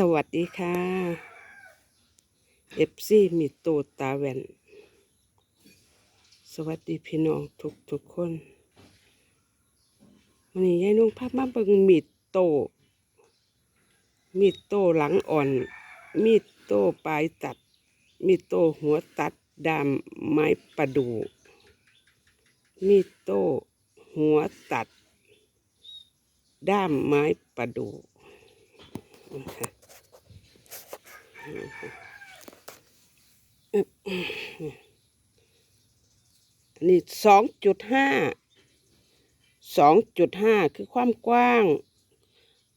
สวัสดีค่ะเอฟซีมีโตตาแวน สวัสดีพี่น้องทุกทุกๆคน วันนี้ยายนุ่งภาพมาเบิ่งมีดโต มีดโตหลังอ่อน มีดโตปลายตัด มีดโตหัวตัดดามไม้ประดู มีดโตหัวตัด ด้ามไม้ประดู่นะคะ อันนี้สองจุดห้าสองจุดห้าคือความกว้าง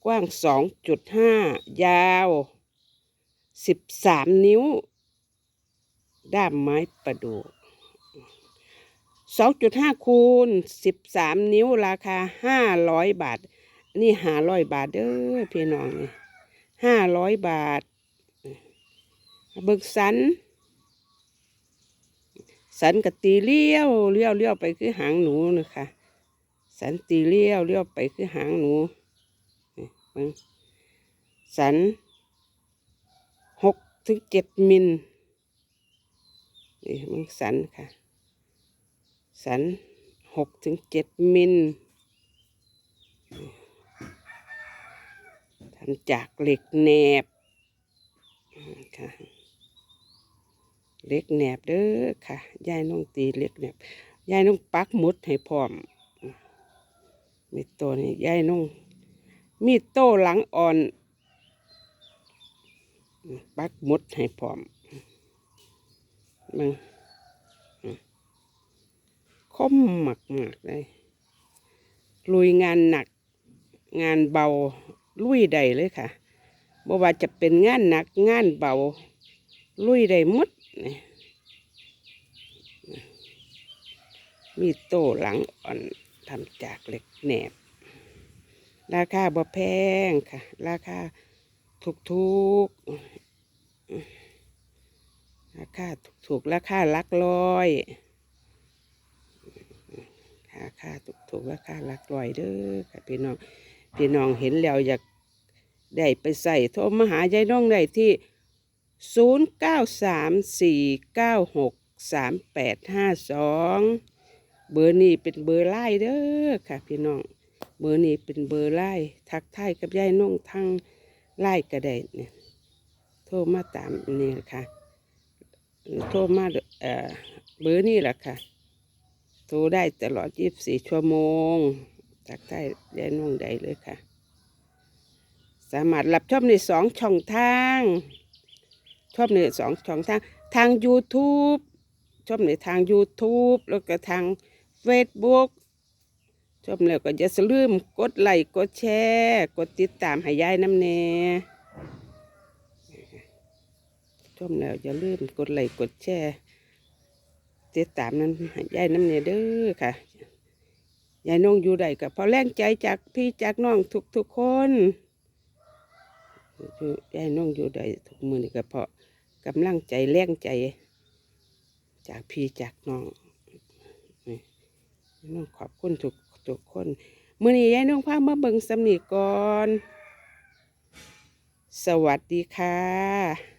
กว้างสองจุดห้ายาวสิบสามนิ้ว ด้ามไม้ประดู่สองจุดห้าคูณสิบสามนิ้วราคาห้าร้อยบาทนนี้ห้าร้อยบาทเด้อพี่น้องนี่ห้าร้อยบาท เบิกสัน สันกับตีเลี้ยวเลี้ยวเลี้ยวไปคือหางหนูนะคะสันตีเลี้ยวเลี้ยวไปคือหางหนูสันหกถึงเจ็ดมิลนี่มึงสันค่ะ สันหกถึงเจ็ดมิลทำจากเหล็กแหนบค่ะ เล็กแหนบเด้อค่ะยายน้องตีเล็กแหนบยายน้องปักมุดให้พร้อมมีตัวนี้ยายน้องมีดโต้หลังอ่อน ปักมุดให้พร้อมมึงคมหมักหมักเลยลุยงานหนักงานเบาลุยได้เลยค่ะบ่ว่าจะเป็นงานหนักงานเบา ลุยได้หมด นี่มีโต้หลังอ่อนทำจากเหล็กแหนบ ราคาบ่แพงค่ะ ราคาถูกถูกๆราคาถูกถูกๆราคาลักร้อยราคาถูกถูกๆราคาลักร้อยเด้อค่ะพี่น้องพี่น้องเห็นแล้วอยากได้ไปใส่โทรมาหายายน้องได้ที่ 0 9 3 4 9 6 3 8 5 2เบอร์นี้เป็นเบอร์ไล่เด้อค่ะพี่น้อง เบอร์นี้เป็นเบอร์ไล่ทักทายกับยายน้องทางไล่ก็ไดเนี่ยโทรมาตามนี่ค่ะ โทรมาเอ่อเบอร์นี่แหละค่ะ โทรได้ตลอด24ชั่วโมงจากใต้แดนวงใดเลยค่ะ สามารถรับชมในสองช่องทาง ชอบในสองช่องทางทาง YouTube ชอบในทาง YouTube แล้วก็ทาง Facebook ชอบแล้วก็อย่าลืมกดไลค์กดแชร์กดติดตามให้ยายน้ำแน่ชมแล้วอย่าลืมกดไลค์กดแชร์ติดตามนั้นให้ยายน้ำเนี่ยเด้อค่ะยายน้องอยู่ใดกับพอแรงใจจากพี่จากน้องทุกทุกๆคน อยู่ยายน้องอยู่ใดทุกมือนี่ก็เพราะกำลังใจแรงใจ จากพี่จากน้องนี่น้องขอบคุณทุกทุกคนมือนี้ยายน้องพามาเบิ่งสำนีก่อน สวัสดีค่ะ